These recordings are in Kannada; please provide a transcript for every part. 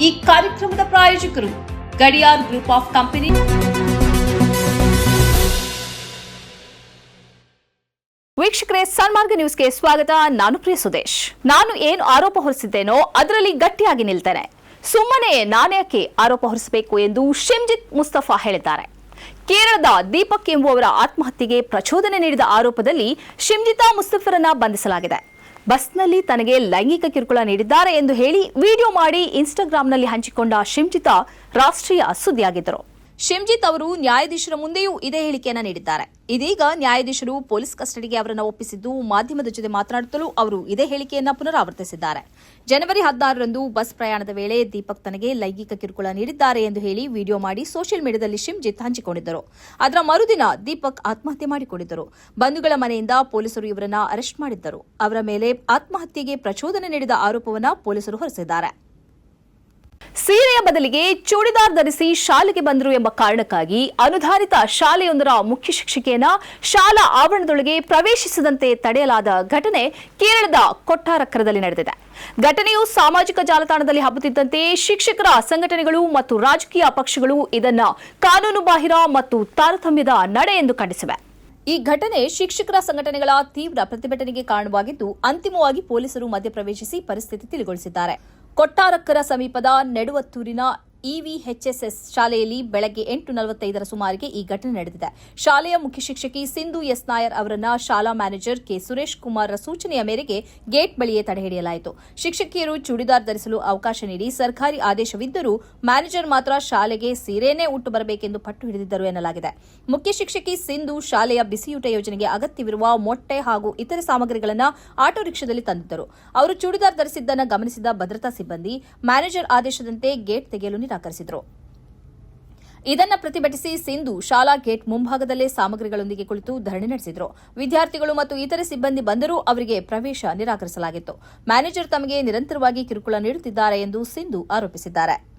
ಈ ಕಾರ್ಯಕ್ರಮದ ಪ್ರಾಯೋಜಕರು ಗಡಿಯಾರ್ ಗ್ರೂಪ್ ಆಫ್ ಕಂಪನಿ. ವೀಕ್ಷಕರೇ, ಸನ್ಮಾರ್ಗ ನ್ಯೂಸ್ಗೆ ಸ್ವಾಗತ. ನಾನು ಪ್ರಿಯ ಸುದೇಶ್. ನಾನು ಏನು ಆರೋಪ ಹೊರಿಸಿದ್ದೇನೋ ಅದರಲ್ಲಿ ಗಟ್ಟಿಯಾಗಿ ನಿಲ್ತೇನೆ. ಸುಮ್ಮನೆ ನಾನೇಕೆ ಆರೋಪ ಹೊರಿಸಬೇಕು ಎಂದು ಶಿಮ್ಜಿತ್ ಮುಸ್ತಫಾ ಹೇಳಿದ್ದಾರೆ. ಕೇರಳದ ದೀಪಕ್ ಎಂಬುವವರ ಆತ್ಮಹತ್ಯೆಗೆ ಪ್ರಚೋದನೆ ನೀಡಿದ ಆರೋಪದಲ್ಲಿ ಶಿಮ್ಜಿತಾ ಮುಸ್ತಫರನ್ನ ಬಂಧಿಸಲಾಗಿದೆ. ಬಸ್ನಲ್ಲಿ ತನಗೆ ಲೈಂಗಿಕ ಕಿರುಕುಳ ನೀಡಿದ್ದಾರೆ ಎಂದು ಹೇಳಿ ವಿಡಿಯೋ ಮಾಡಿ ಇನ್ಸ್ಟಾಗ್ರಾಂನಲ್ಲಿ ಹಂಚಿಕೊಂಡ ಶಿಂಚಿತಾ ರಾಷ್ಟ್ರೀಯ ಸುದ್ದಿಯಾಗಿದ್ದರು. ಶಿಮ್ಜಿತ್ ಅವರು ನ್ಯಾಯಾಧೀಶರ ಮುಂದೆಯೂ ಇದೇ ಹೇಳಿಕೆಯನ್ನ ನೀಡಿದ್ದಾರೆ. ಇದೀಗ ನ್ಯಾಯಾಧೀಶರು ಪೊಲೀಸ್ ಕಸ್ಟಡಿಗೆ ಅವರನ್ನು ಒಪ್ಪಿಸಿದ್ದು ಮಾಧ್ಯಮದ ಜೊತೆ ಮಾತನಾಡುತ್ತಲೂ ಅವರು ಇದೇ ಹೇಳಿಕೆಯನ್ನು ಪುನರಾವರ್ತಿಸಿದ್ದಾರೆ. ಜನವರಿ ಹದಿನಾರರಂದು ಬಸ್ ಪ್ರಯಾಣದ ವೇಳೆ ದೀಪಕ್ ತನಗೆ ಲೈಂಗಿಕ ಕಿರುಕುಳ ನೀಡಿದ್ದಾರೆ ಎಂದು ಹೇಳಿ ವಿಡಿಯೋ ಮಾಡಿ ಸೋಷಿಯಲ್ ಮೀಡಿಯಾದಲ್ಲಿ ಶಿಮ್ಜಿತ್ ಹಂಚಿಕೊಂಡಿದ್ದರು. ಅದರ ಮರುದಿನ ದೀಪಕ್ ಆತ್ಮಹತ್ಯೆ ಮಾಡಿಕೊಂಡಿದ್ದರು. ಬಂಧುಗಳ ಮನೆಯಿಂದ ಪೊಲೀಸರು ಇವರನ್ನು ಅರೆಸ್ಟ್ ಮಾಡಿದ್ದರು. ಅವರ ಮೇಲೆ ಆತ್ಮಹತ್ಯೆಗೆ ಪ್ರಚೋದನೆ ನೀಡಿದ ಆರೋಪವನ್ನು ಪೊಲೀಸರು ಹೊರಿಸಿದ್ದಾರೆ. ಸೀರೆಯ ಬದಲಿಗೆ ಚೂಡಿದಾರ್ ಧರಿಸಿ ಶಾಲೆಗೆ ಬಂದರು ಎಂಬ ಕಾರಣಕ್ಕಾಗಿ ಅನುದಾನಿತ ಶಾಲೆಯೊಂದರ ಮುಖ್ಯ ಶಿಕ್ಷಕಿಯನ್ನ ಶಾಲಾ ಆವರಣದೊಳಗೆ ಪ್ರವೇಶಿಸದಂತೆ ತಡೆಯಲಾದ ಘಟನೆ ಕೇರಳದ ಕೊಟ್ಟಾರಕ್ಕರದಲ್ಲಿ ನಡೆದಿದೆ. ಘಟನೆಯು ಸಾಮಾಜಿಕ ಜಾಲತಾಣದಲ್ಲಿ ಹಬ್ಬುತ್ತಿದ್ದಂತೆ ಶಿಕ್ಷಕರ ಸಂಘಟನೆಗಳು ಮತ್ತು ರಾಜಕೀಯ ಪಕ್ಷಗಳು ಇದನ್ನ ಕಾನೂನುಬಾಹಿರ ಮತ್ತು ತಾರತಮ್ಯದ ನಡೆ ಎಂದು ಖಂಡಿಸಿವೆ. ಈ ಘಟನೆ ಶಿಕ್ಷಕರ ಸಂಘಟನೆಗಳ ತೀವ್ರ ಪ್ರತಿಭಟನೆಗೆ ಕಾರಣವಾಗಿದ್ದು, ಅಂತಿಮವಾಗಿ ಪೊಲೀಸರು ಮಧ್ಯಪ್ರವೇಶಿಸಿ ಪರಿಸ್ಥಿತಿ ತಿಳಿಗೊಳಿಸಿದ್ದಾರೆ. ಕೊಟ್ಟಾರಕ್ಕರ ಸಮೀಪದ ನೆಡುವತ್ತೂರಿನ ಇವಿಎಚ್ಎಸ್ಎಸ್ ಶಾಲೆಯಲ್ಲಿ ಬೆಳಗ್ಗೆ ಎಂಟು ನಲವತ್ತೈದರ ಸುಮಾರಿಗೆ ಈ ಘಟನೆ ನಡೆದಿದೆ. ಶಾಲೆಯ ಮುಖ್ಯ ಶಿಕ್ಷಕಿ ಸಿಂಧು ಎಸ್. ನಾಯರ್ ಅವರನ್ನ ಶಾಲಾ ಮ್ಯಾನೇಜರ್ ಕೆ. ಸುರೇಶ್ ಕುಮಾರ್ರ ಸೂಚನೆಯ ಮೇರೆಗೆ ಗೇಟ್ ಬಳಿಯೇ ತಡೆಹಿಡಿಯಲಾಯಿತು ಶಿಕ್ಷಕಿಯರು ಚೂಡಿದಾರ್ ಧರಿಸಲು ಅವಕಾಶ ನೀಡಿ ಸರ್ಕಾರಿ ಆದೇಶವಿದ್ದರೂ ಮ್ಯಾನೇಜರ್ ಮಾತ್ರ ಶಾಲೆಗೆ ಸೀರೆನೇ ಉಟ್ಟು ಬರಬೇಕೆಂದು ಪಟ್ಟು ಹಿಡಿದಿದ್ದರು ಎನ್ನಲಾಗಿದೆ. ಮುಖ್ಯ ಶಿಕ್ಷಕಿ ಸಿಂಧು ಶಾಲೆಯ ಬಿಸಿಯೂಟ ಯೋಜನೆಗೆ ಅಗತ್ಯವಿರುವ ಮೊಟ್ಟೆ ಹಾಗೂ ಇತರೆ ಸಾಮಗ್ರಿಗಳನ್ನ ಆಟೋ ರಿಕ್ಷಾದಲ್ಲಿ ತಂದಿದ್ದರು. ಅವರು ಚೂಡಿದಾರ್ ಧರಿಸಿದ್ದನ್ನು ಗಮನಿಸಿದ ಭದ್ರತಾ ಸಿಬ್ಬಂದಿ, ಮ್ಯಾನೇಜರ್ ಆದೇಶದಂತೆ ಗೇಟ್ ತೆಗೆಯಲು ನಿರಾಕರಿಸಿದರು. ಇದನ್ನ ಪ್ರತಿಭಟಿಸಿ ಸಿಂಧು ಶಾಲಾ ಗೇಟ್ ಮುಂಭಾಗದಲ್ಲೇ ಸಾಮಗ್ರಿಗಳೊಂದಿಗೆ ಕುಳಿತು ಧರಣಿ ನಡೆಸಿದರು. ವಿದ್ಯಾರ್ಥಿಗಳು ಮತ್ತು ಇತರೆ ಸಿಬ್ಬಂದಿ ಬಂದರೂ ಅವರಿಗೆ ಪ್ರವೇಶ ನಿರಾಕರಿಸಲಾಗಿತ್ತು. ಮ್ಯಾನೇಜರ್ ತಮಗೆ ನಿರಂತರವಾಗಿ ಕಿರುಕುಳ ನೀಡುತ್ತಿದ್ದಾರೆ ಎಂದು ಸಿಂಧು ಆರೋಪಿಸಿದ್ದಾರೆ.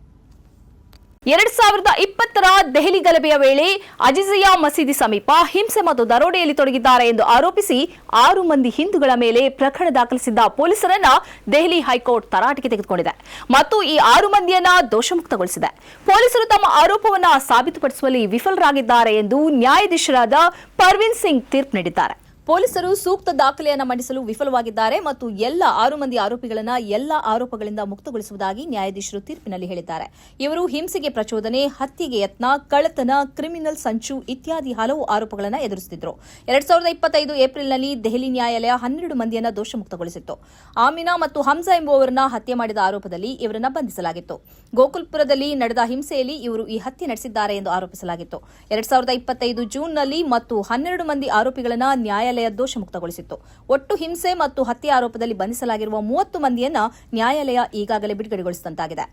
ಎರಡ್ ಸಾವಿರದ ಇಪ್ಪತ್ತರ ದೆಹಲಿ ಗಲಭೆಯ ವೇಳೆ ಅಜಿಜಿಯಾ ಮಸೀದಿ ಸಮೀಪ ಹಿಂಸೆ ಮತ್ತು ದರೋಡೆಯಲ್ಲಿ ತೊಡಗಿದ್ದಾರೆ ಎಂದು ಆರೋಪಿಸಿ ಆರು ಮಂದಿ ಹಿಂದೂಗಳ ಮೇಲೆ ಪ್ರಕರಣ ದಾಖಲಿಸಿದ್ದ ಪೊಲೀಸರನ್ನ ದೆಹಲಿ ಹೈಕೋರ್ಟ್ ತರಾಟೆಗೆ ತೆಗೆದುಕೊಂಡಿದೆ ಮತ್ತು ಈ ಆರು ಮಂದಿಯನ್ನ ದೋಷಮುಕ್ತಗೊಳಿಸಿದೆ. ಪೊಲೀಸರು ತಮ್ಮ ಆರೋಪವನ್ನ ಸಾಬೀತುಪಡಿಸುವಲ್ಲಿ ವಿಫಲರಾಗಿದ್ದಾರೆ ಎಂದು ನ್ಯಾಯಾಧೀಶರಾದ ಪರ್ವೀನ್ ಸಿಂಗ್ ತೀರ್ಪು ನೀಡಿದ್ದಾರೆ. ಪೊಲೀಸರು ಸೂಕ್ತ ದಾಖಲೆಯನ್ನು ಮಂಡಿಸಲು ವಿಫಲವಾಗಿದ್ದಾರೆ ಮತ್ತು ಎಲ್ಲ ಆರು ಮಂದಿ ಆರೋಪಿಗಳನ್ನು ಎಲ್ಲ ಆರೋಪಗಳಿಂದ ಮುಕ್ತಗೊಳಿಸುವುದಾಗಿ ನ್ಯಾಯಾಧೀಶರು ತೀರ್ಪಿನಲ್ಲಿ ಹೇಳಿದ್ದಾರೆ. ಇವರು ಹಿಂಸೆಗೆ ಪ್ರಚೋದನೆ, ಹತ್ಯೆಗೆ ಯತ್ನ, ಕಳ್ಳತನ, ಕ್ರಿಮಿನಲ್ ಸಂಚು ಇತ್ಯಾದಿ ಹಲವು ಆರೋಪಗಳನ್ನು ಎದುರಿಸುತ್ತಿದ್ದರು ಎರಡ್ ಸಾವಿರದ ಇಪ್ಪತ್ತೈದು ಏಪ್ರಿಲ್ನಲ್ಲಿ ದೆಹಲಿ ನ್ಯಾಯಾಲಯ ಹನ್ನೆರಡು ಮಂದಿಯನ್ನು ದೋಷಮುಕ್ತಗೊಳಿಸಿತ್ತು. ಆಮಿನಾ ಮತ್ತು ಹಂಸಾ ಎಂಬುವವರನ್ನ ಹತ್ಯೆ ಮಾಡಿದ ಆರೋಪದಲ್ಲಿ ಇವರನ್ನು ಬಂಧಿಸಲಾಗಿತ್ತು. ಗೋಕುಲ್ಪುರದಲ್ಲಿ ನಡೆದ ಹಿಂಸೆಯಲ್ಲಿ ಇವರು ಈ ಹತ್ಯೆ ನಡೆಸಿದ್ದಾರೆ ಎಂದು ಆರೋಪಿಸಲಾಗಿತ್ತು. ಎರಡ್ ಸಾವಿರದ ಇಪ್ಪತ್ತೈದು ಜೂನ್ನಲ್ಲಿ ಮತ್ತು ಹನ್ನೆರಡು ಮಂದಿ ಆರೋಪಿಗಳನ್ನ ನ್ಯಾಯಾಲಯ ದೋಷಮುಕ್ತಗೊಳಿಸಿತ್ತು ಒಟ್ಟು ಹಿಂಸೆ ಮತ್ತು ಹತ್ಯೆ ಆರೋಪದಲ್ಲಿ ಬಂಧಿಸಲಾಗಿರುವ ಮೂವತ್ತು ಮಂದಿಯನ್ನ ನ್ಯಾಯಾಲಯ ಈಗಾಗಲೇ ಬಿಡುಗಡೆಗೊಳಿಸಿದಂತಾಗಿದೆ.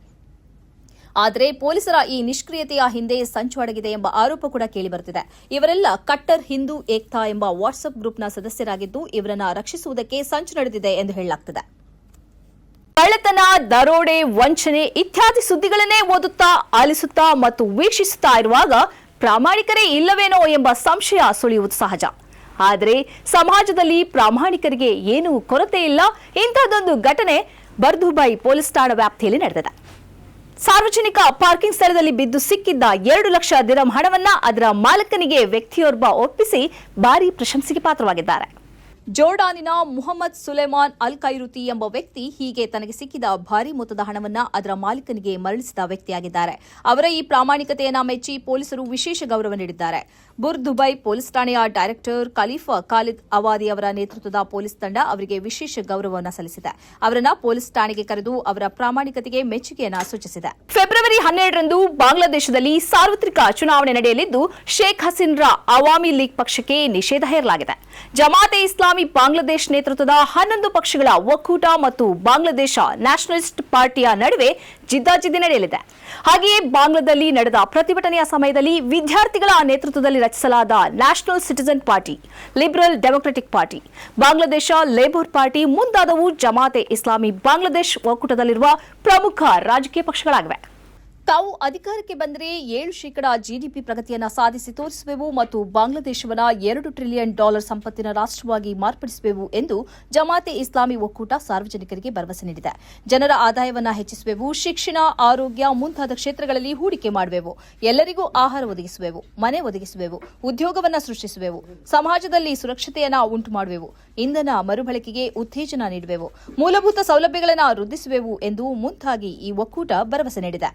ಆದರೆ ಪೊಲೀಸರ ಈ ನಿಷ್ಕ್ರಿಯತೆಯ ಹಿಂದೆ ಸಂಚು ಅಡಗಿದೆ ಎಂಬ ಆರೋಪ ಕೂಡ ಕೇಳಿಬರುತ್ತಿದೆ ಇವರೆಲ್ಲ ಕಟ್ಟರ್ ಹಿಂದೂ ಏಕ್ತಾ ಎಂಬ ವಾಟ್ಸ್ಆಪ್ ಗ್ರೂಪ್ನ ಸದಸ್ಯರಾಗಿದ್ದು, ಇವರನ್ನ ರಕ್ಷಿಸುವುದಕ್ಕೆ ಸಂಚು ನಡೆದಿದೆ ಎಂದು ಹೇಳಲಾಗುತ್ತಿದೆ ಕಳ್ಳತನ, ದರೋಡೆ, ವಂಚನೆ ಇತ್ಯಾದಿ ಸುದ್ದಿಗಳನ್ನೇ ಓದುತ್ತಾ, ಆಲಿಸುತ್ತಾ ಮತ್ತು ವೀಕ್ಷಿಸುತ್ತಾ ಇರುವಾಗ ಪ್ರಾಮಾಣಿಕರೇ ಇಲ್ಲವೇನೋ ಎಂಬ ಸಂಶಯ ಸುಳಿಯುವುದು ಸಹಜ. ಆದರೆ ಸಮಾಜದಲ್ಲಿ ಪ್ರಾಮಾಣಿಕರಿಗೆ ಏನೂ ಕೊರತೆ ಇಲ್ಲ, ಇಂಥದ್ದೊಂದು ಘಟನೆ ಬರ್ದುಬಾಯಿ ಪೊಲೀಸ್ ಠಾಣಾ ವ್ಯಾಪ್ತಿಯಲ್ಲಿ ನಡೆದಿದೆ. ಸಾರ್ವಜನಿಕ ಪಾರ್ಕಿಂಗ್ ಸ್ಥಳದಲ್ಲಿ ಬಿದ್ದು ಸಿಕ್ಕಿದ್ದ ಎರಡು ಲಕ್ಷ ದಿರಂ ಹಣವನ್ನ ಅದರ ಮಾಲಕನಿಗೆ ವ್ಯಕ್ತಿಯೋರ್ವ ಒಪ್ಪಿಸಿ ಭಾರಿ ಪ್ರಶಂಸೆಗೆ ಪಾತ್ರವಾಗಿದ್ದಾರೆ. ಜೋರ್ಡಾನಿನ ಮುಹಮ್ಮದ್ ಸುಲೇಮಾನ್ ಅಲ್ ಕೈರುತಿ ಎಂಬ ವ್ಯಕ್ತಿ ಹೀಗೆ ತನಗೆ ಸಿಕ್ಕಿದ ಭಾರಿ ಮೊತ್ತದ ಹಣವನ್ನ ಅದರ ಮಾಲೀಕನಿಗೆ ಮರಳಿಸಿದ ವ್ಯಕ್ತಿಯಾಗಿದ್ದಾರೆ. ಅವರ ಈ ಪ್ರಾಮಾಣಿಕತೆಯನ್ನ ಮೆಚ್ಚಿ ಪೊಲೀಸರು ವಿಶೇಷ ಗೌರವ ನೀಡಿದ್ದಾರೆ. ಬುರ್ ದುಬೈ ಪೊಲೀಸ್ ಠಾಣೆಯ ಡೈರೆಕ್ಟರ್ ಖಲೀಫಾ ಖಾಲಿದ್ ಅವಾದಿ ಅವರ ನೇತೃತ್ವದ ಪೊಲೀಸ್ ತಂಡ ಅವರಿಗೆ ವಿಶೇಷ ಗೌರವವನ್ನು ಸಲ್ಲಿಸಿದೆ. ಅವರನ್ನ ಪೊಲೀಸ್ ಠಾಣೆಗೆ ಕರೆದು ಅವರ ಪ್ರಾಮಾಣಿಕತೆಗೆ ಮೆಚ್ಚುಗೆಯನ್ನು ಸೂಚಿಸಿದೆ. ಫೆಬ್ರವರಿ ಹನ್ನೆರಡರಂದು ಬಾಂಗ್ಲಾದೇಶದಲ್ಲಿ ಸಾರ್ವತ್ರಿಕ ಚುನಾವಣೆ ನಡೆಯಲಿದ್ದು, ಶೇಖ್ ಹಸೀನ್ರ ಅವಾಮಿ ಲೀಗ್ ಪಕ್ಷಕ್ಕೆ ನಿಷೇಧ ಹೇರಲಾಗಿದೆ. ಜಮಾತೆ ಇಸ್ಲಾಮಿ ಬಾಂಗ್ಲಾದೇಶ್ ನೇತೃತ್ವದ ಹನ್ನೊಂದು ಪಕ್ಷಗಳ ಒಕ್ಕೂಟ ಮತ್ತು ಬಾಂಗ್ಲಾದೇಶ ನ್ಯಾಷನಲಿಸ್ಟ್ ಪಾರ್ಟಿಯ ನಡುವೆ ಜಿದ್ದಾಜಿದ್ದಿ ನಡೆಯಲಿದೆ. ಹಾಗೆಯೇ ಬಾಂಗ್ಲಾದಲ್ಲಿ ನಡೆದ ಪ್ರತಿಭಟನೆಯ ಸಮಯದಲ್ಲಿ ವಿದ್ಯಾರ್ಥಿಗಳ ನೇತೃತ್ವದಲ್ಲಿ ರಚಿಸಲಾದ national citizen party, liberal democratic party, Bangladesh labour party ಮುಂದಾದವು Jamaat Islami Bangladesh ಒಕ್ಕೂಟದಲ್ಲಿರುವ ಪ್ರಮುಖ ರಾಜಕೀಯ ಪಕ್ಷಗಳಾಗಿವೆ. ತಾವು ಅಧಿಕಾರಕ್ಕೆ ಬಂದರೆ ಏಳು ಶೇಕಡಾ ಜಿಡಿಪಿ ಪ್ರಗತಿಯನ್ನು ಸಾಧಿಸಿ ತೋರಿಸುವೆವು ಮತ್ತು ಬಾಂಗ್ಲಾದೇಶವನ್ನ ಎರಡು ಟ್ರಿಲಿಯನ್ ಡಾಲರ್ ಸಂಪತ್ತಿನ ರಾಷ್ಟವಾಗಿ ಮಾರ್ಪಡಿಸುವೆವು ಎಂದು ಜಮಾತೆ ಇಸ್ಲಾಮಿ ಒಕ್ಕೂಟ ಸಾರ್ವಜನಿಕರಿಗೆ ಭರವಸೆ ನೀಡಿದೆ. ಜನರ ಆದಾಯವನ್ನು ಹೆಚ್ಚಿಸುವೆವು, ಶಿಕ್ಷಣ, ಆರೋಗ್ಯ ಮುಂತಾದ ಕ್ಷೇತ್ರಗಳಲ್ಲಿ ಹೂಡಿಕೆ ಮಾಡುವೆವು. ಎಲ್ಲರಿಗೂ ಆಹಾರ ಒದಗಿಸುವೆವು, ಮನೆ ಒದಗಿಸುವೆವು, ಉದ್ಯೋಗವನ್ನು ಸೃಷ್ಟಿಸುವೆವು, ಸಮಾಜದಲ್ಲಿ ಸುರಕ್ಷತೆಯನ್ನು ಉಂಟು ಮಾಡುವೆವು ಇಂಧನ ಮರುಬಳಕೆಗೆ ಉತ್ತೇಜನ ನೀಡುವೆವು, ಮೂಲಭೂತ ಸೌಲಭ್ಯಗಳನ್ನು ವೃದ್ಧಿಸುವೆವು ಎಂದು ಮುಂತಾಗಿ ಈ ಒಕ್ಕೂಟ ಭರವಸೆ ನೀಡಿದೆ.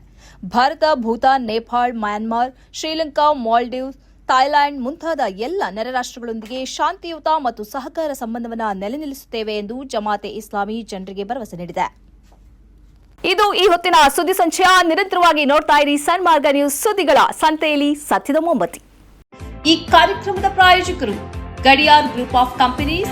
ಭಾರತ, ಭೂತಾನ್, ನೇಪಾಳ, ಮ್ಯಾನ್ಮಾರ್, ಶ್ರೀಲಂಕಾ, ಮಾಲ್ಡೀವ್ಸ್, ಥಾಯ್ಲೆಂಡ್ ಮುಂತಾದ ಎಲ್ಲ ನೆರೆ ರಾಷ್ಟ್ರಗಳೊಂದಿಗೆ ಶಾಂತಿಯುತ ಮತ್ತು ಸಹಕಾರ ಸಂಬಂಧವನ್ನು ನೆಲೆನಿಲ್ಲಿಸುತ್ತೇವೆ ಎಂದು ಜಮಾತೆ ಇಸ್ಲಾಮಿ ಜನರಿಗೆ ಭರವಸೆ ನೀಡಿದೆ. ಇದು ಈ ಹೊತ್ತಿನ ಸುದ್ದಿ ಸಂಚಯ. ನಿರಂತರವಾಗಿ ನೋಡ್ತಾ ಇರಿ ಸನ್ಮಾರ್ಗ ನ್ಯೂಸ್ ಸುದ್ದಿಗಳ ಸಂತೆಯಲ್ಲಿ ಸತ್ಯದ ಮೊಂಬತ್ತಿ ಈ ಕಾರ್ಯಕ್ರಮದ ಪ್ರಾಯೋಜಕರು Gadiar group of companies